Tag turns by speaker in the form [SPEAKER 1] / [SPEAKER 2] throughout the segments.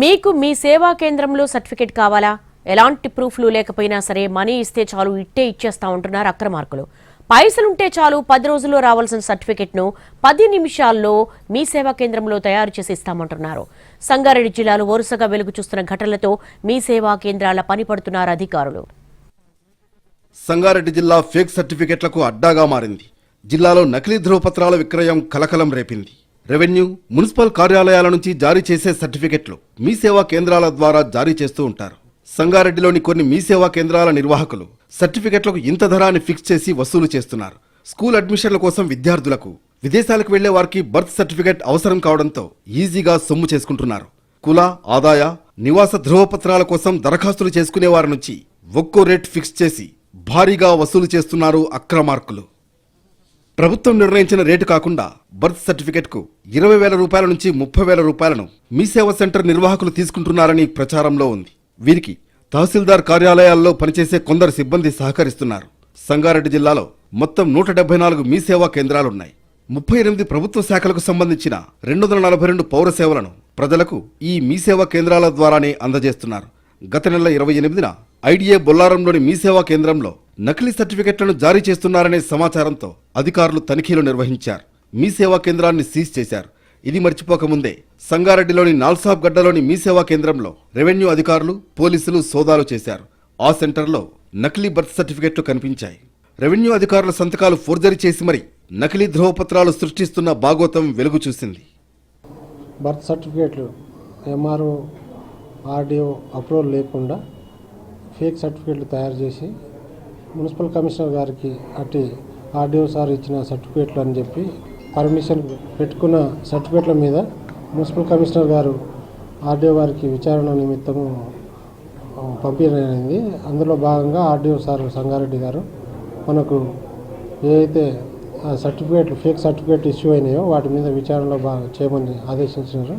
[SPEAKER 1] మీకు మీ సేవా కేంద్రంలో సర్టిఫికేట్ కావాలా? ఎలాంటి ప్రూఫ్లు లేకపోయినా సరే మనీ ఇస్తే చాలు ఇట్టే ఇచ్చేస్తా ఉంటున్నారు అక్రమార్కులు. పైసలుంటే చాలు పది రోజుల్లో రావాల్సిన సర్టిఫికెట్ను పది నిమిషాల్లో మీ సేవా కేంద్రంలో తయారు చేసి ఇస్తామంటున్నారు. సంగారెడ్డి జిల్లాలో వరుసగా వెలుగు చూస్తున్న ఘటనలతో మీ సేవా కేంద్రాల పనిపడుతున్నారు అధికారులు.
[SPEAKER 2] సంగారెడ్డి జిల్లా ఫేక్ సర్టిఫికెట్లకు అడ్డాగా మారింది. జిల్లాలో నకిలీ ధృవపత్రాల విక్రయం కలకలం రేపింది. రెవెన్యూ మున్సిపల్ కార్యాలయాల నుంచి జారీ చేసే సర్టిఫికెట్లు మీ సేవా కేంద్రాల ద్వారా జారీ చేస్తూ ఉంటారు. సంగారెడ్డిలోని కొన్ని మీ సేవా కేంద్రాల నిర్వాహకులు సర్టిఫికెట్లకు ఇంత ధర అని ఫిక్స్ చేసి వసూలు చేస్తున్నారు. స్కూల్ అడ్మిషన్ల కోసం విద్యార్థులకు విదేశాలకు వెళ్ళే వారికి బర్త్ సర్టిఫికెట్ అవసరం కావడంతో ఈజీగా సొమ్ము చేసుకుంటున్నారు. కుల ఆదాయ నివాస ధృవపత్రాల కోసం దరఖాస్తులు చేసుకునే వారి నుంచి ఒక్కో రేట్ ఫిక్స్ చేసి భారీగా వసూలు చేస్తున్నారు అక్రమార్కులు. ప్రభుత్వం నిర్ణయించిన రేటు కాకుండా బర్త్ సర్టిఫికెట్కు ఇరవై వేల రూపాయల నుంచి ముప్పై వేల రూపాయలను మీ సేవా సెంటర్ నిర్వాహకులు తీసుకుంటున్నారని ప్రచారంలో ఉంది. వీరికి తహసీల్దార్ కార్యాలయాల్లో పనిచేసే కొందరు సిబ్బంది సహకరిస్తున్నారు. సంగారెడ్డి జిల్లాలో మొత్తం నూట డెబ్బై నాలుగు మీ సేవా కేంద్రాలున్నాయి. ముప్పై ఎనిమిది ప్రభుత్వ శాఖలకు సంబంధించిన రెండు వందల నలభై రెండు పౌర సేవలను ప్రజలకు ఈ మీ సేవా కేంద్రాల ద్వారానే అందజేస్తున్నారు. గత నెల ఇరవై ఎనిమిదిన ఐడిఏ బొల్లారంలోని మీ సేవా కేంద్రంలో నకిలీ సర్టిఫికెట్లను జారీ చేస్తున్నారనే సమాచారంతో అధికారులు తనిఖీలు నిర్వహించారు. మీ సేవా కేంద్రాన్ని సీజ్ చేశారు. ఇది మర్చిపోకముందే సంగారెడ్డిలోని నాల్సాబ్ గడ్డలోని మీ సేవా కేంద్రంలో రెవెన్యూ అధికారులు పోలీసులు సోదాలు చేశారు. ఆ సెంటర్లో నకిలీ బర్త్ సర్టిఫికెట్లు కనిపించాయి. రెవెన్యూ అధికారుల సంతకాలు ఫోర్జరీ చేసి మరి నకిలీ ధ్రువపత్రాలు సృష్టిస్తున్న బాగోతం వెలుగు చూసింది.
[SPEAKER 3] బర్త్ సర్టిఫికేట్లు ఎంఆర్ఓ ఆర్డీఓ అప్రూవల్ లేకుండా ఫేక్ సర్టిఫికేట్లు తయారు చేసి మున్సిపల్ కమిషనర్ గారికి అట్టి ఆర్డీఓ సార్ ఇచ్చిన సర్టిఫికేట్లు అని చెప్పి పర్మిషన్ పెట్టుకున్న సర్టిఫికేట్ల మీద మున్సిపల్ కమిషనర్ గారు ఆర్డీఓ గారికి విచారణ నిమిత్తము ఆ, అందులో భాగంగా ఆర్డీఓ సార్ సంగారెడ్డి గారు మనకు ఏదైతే ఆ సర్టిఫికేట్లు ఫేక్ సర్టిఫికేట్ ఇష్యూ అయినాయో వాటి మీద విచారణలో బాగా చేయమని ఆదేశించినారు.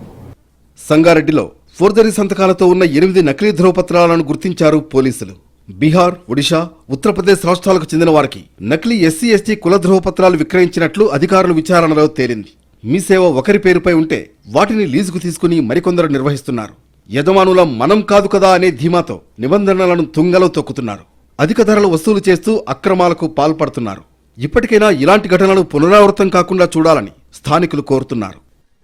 [SPEAKER 2] సంగారెడ్డిలో ఫోర్జరీ సంతకాలతో ఉన్న ఎనిమిది నకిలీ ధ్రువపత్రాలను గుర్తించారు పోలీసులు. బీహార్ ఒడిషా ఉత్తరప్రదేశ్ రాష్ట్రాలకు చెందిన వారికి నకిలీ ఎస్సీ ఎస్టీ కుల ధృవపత్రాలు విక్రయించినట్లు అధికారుల విచారణలో తేలింది. మీ సేవ ఒకరి పేరుపై ఉంటే వాటిని లీజుకు తీసుకుని మరికొందరు నిర్వహిస్తున్నారు. యజమానుల మనం కాదు కదా అనే ధీమాతో నిబంధనలను తుంగలో తొక్కుతున్నారు. అధిక ధరలు వసూలు చేస్తూ అక్రమాలకు పాల్పడుతున్నారు. ఇప్పటికైనా ఇలాంటి ఘటనలు పునరావృతం కాకుండా చూడాలని స్థానికులు కోరుతున్నారు.